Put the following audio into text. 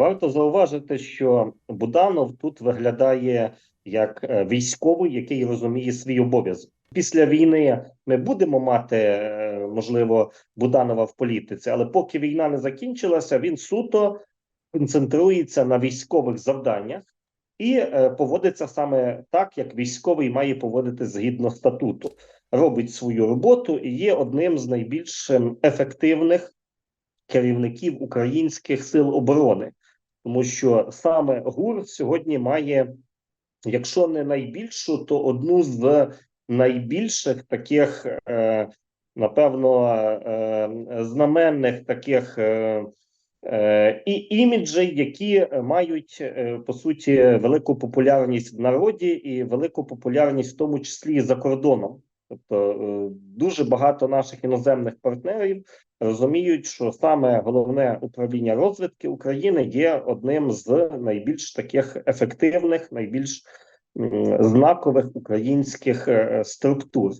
Варто зауважити, що Буданов тут виглядає як е, військовий, який розуміє свій обов'язок. Після війни ми будемо мати е, можливо Буданова в політиці, але поки війна не закінчилася, він суто концентрується на військових завданнях і е, поводиться саме так, як військовий має поводити згідно статуту. Робить свою роботу і є одним з найбільш ем, ефективних керівників українських сил оборони, тому що саме ГУР сьогодні має, якщо не найбільшу, то одну з найбільших таких, е, напевно, е, знаменних таких. Е, і іміджей, які мають по суті велику популярність в народі і велику популярність, в тому числі і за кордоном. Тобто е, дуже багато наших іноземних партнерів розуміють, що саме головне управління розвитки України є одним з найбільш таких ефективних, найбільш знакових українських е, структур.